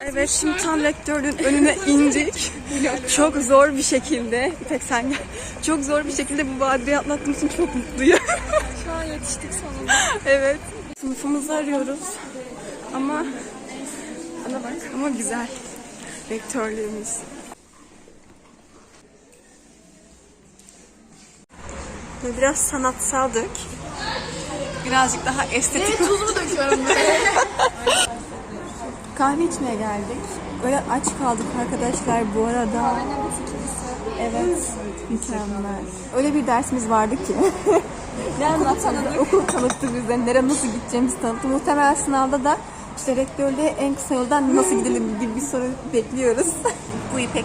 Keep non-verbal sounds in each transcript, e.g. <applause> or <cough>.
Evet şimdi tam rektörün önüne indik. çok zor bir şekilde, İpek sen gel. Çok zor bir şekilde bu badireyi atlattığım için çok mutluyum. Şu an yetiştik sonunda. evet. Sınıfımızı arıyoruz. Ama ana bak ama güzel. Rektörlüğümüz. Böyle biraz sanatsaldık. Birazcık daha estetik. Tuz mu döküyorum böyle? <laughs> Kahve içmeye geldik. Böyle aç kaldık arkadaşlar bu arada. Evet, mükemmel. Öyle bir dersimiz vardı ki. ne anlattı? <laughs> Okul tanıttı bize. Nereye nasıl gideceğimizi tanıttı. Muhtemelen sınavda da işte rektörlüğe en kısa yoldan nasıl gidelim gibi bir soru bekliyoruz. bu İpek.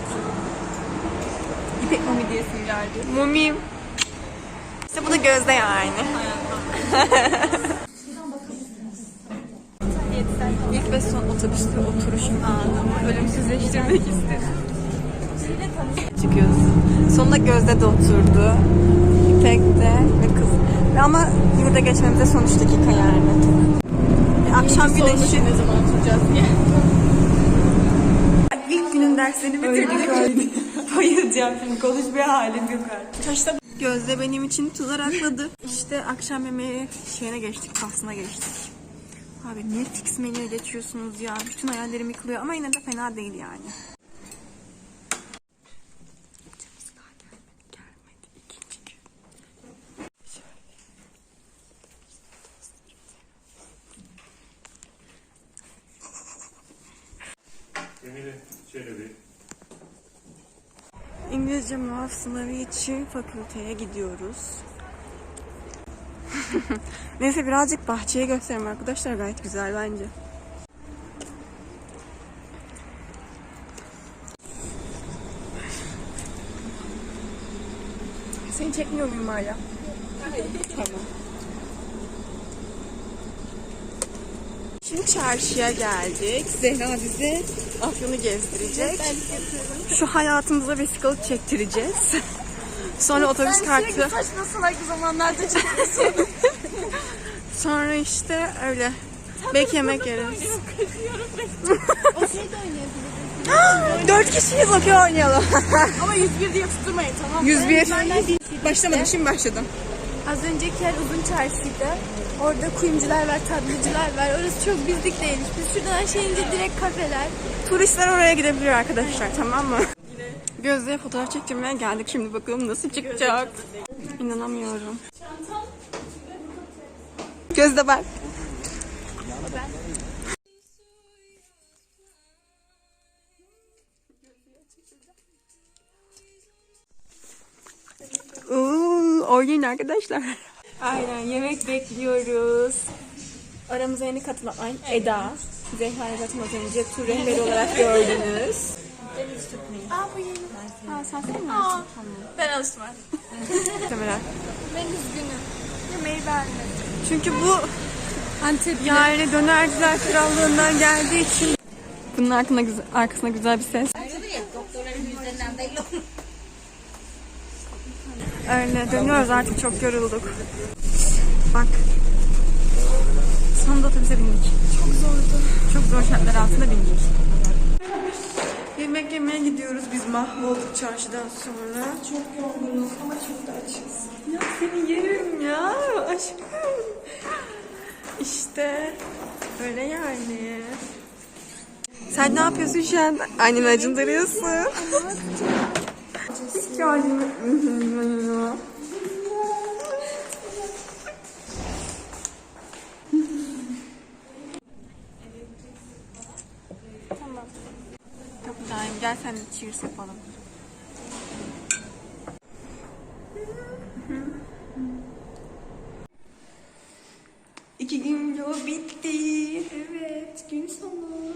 İpek Mumi diyesim geldi. Mumiyim. İşte bu da Gözde yani. <laughs> İlk ve son otobüste oturuşum anımı ölümsüzleştirmek istedim. Çıkıyoruz. Sonunda Gözde de oturdu. İpek de ve kız. Ama yurda geçmemize son 3 dakika yani. E, Akşam güneşi. ne zaman oturacağız diye. <laughs> İlk günün derslerini bitirdik. <laughs> Bayılacağım şimdi konuşmaya halim yok artık. Kaçta Gözde benim için tuz arakladı. İşte akşam yemeği şeyine geçtik, faslına geçtik. Abi ne fix menüye geçiyorsunuz ya. Bütün hayallerim yıkılıyor ama yine de fena değil yani. İngilizce muaf sınavı için fakülteye gidiyoruz. <laughs> Neyse birazcık bahçeye göstereyim arkadaşlar. Gayet güzel bence. Seni çekmiyor muyum hala? Tamam. Şimdi çarşıya geldik. Zehra bize Afyon'u gezdirecek. Şu hayatımıza vesikalık çektireceğiz. <laughs> Sonra otobüs kartı. Saçma salak zamanlarda çekiyorsun. <laughs> Sonra işte öyle. Belki yemek yeriz. <laughs> o şey de oynayabiliriz. Dört kişiyiz okey oynayalım. <laughs> Ama 101 diye tutturmayın tamam mı? 101. Ben de Başlamadım şimdi başladım. Az önceki yer uzun çarşıydı. Orada kuyumcular var, tatlıcılar var. Orası çok bizlik değilmiş. Biz şuradan aşağı ince direkt kafeler. Turistler oraya gidebilir arkadaşlar tamam mı? Gözde'ye fotoğraf çektirmeye geldik. Şimdi bakalım nasıl çıkacak. İnanamıyorum. Gözde bak. Uuu, oynayın arkadaşlar. Aynen yemek bekliyoruz. Aramıza yeni katılan Eda. Zehra'yı zaten az önce tur rehberi olarak gördünüz. Aa bu yeni. Ha sen sen Aa, ben alıştım Muhtemelen. <laughs> Ben üzgünüm. Yemeği beğenmedim. Çünkü bu Antep yani dönerciler krallığından geldiği için bunun arkasına güzel, arkasına güzel bir ses. Öyle dönüyoruz artık çok yorulduk. Bak. Sonunda otobüse bindik. Çok zordu. Çok zor şartlar altında bindik. Yemek yemeye gidiyoruz. Biz mahvolduk çarşıdan sonra. Çok yorgunuz ama çok da açız. Ya seni yerim ya aşkım. İşte öyle yani. Sen ne yapıyorsun şu an? Annemi acındırıyorsun. Hiç annemi... Tamam. Kapıdayım. Gel sen de cheers yapalım. İki gün yol bitti. Evet, gün sonu.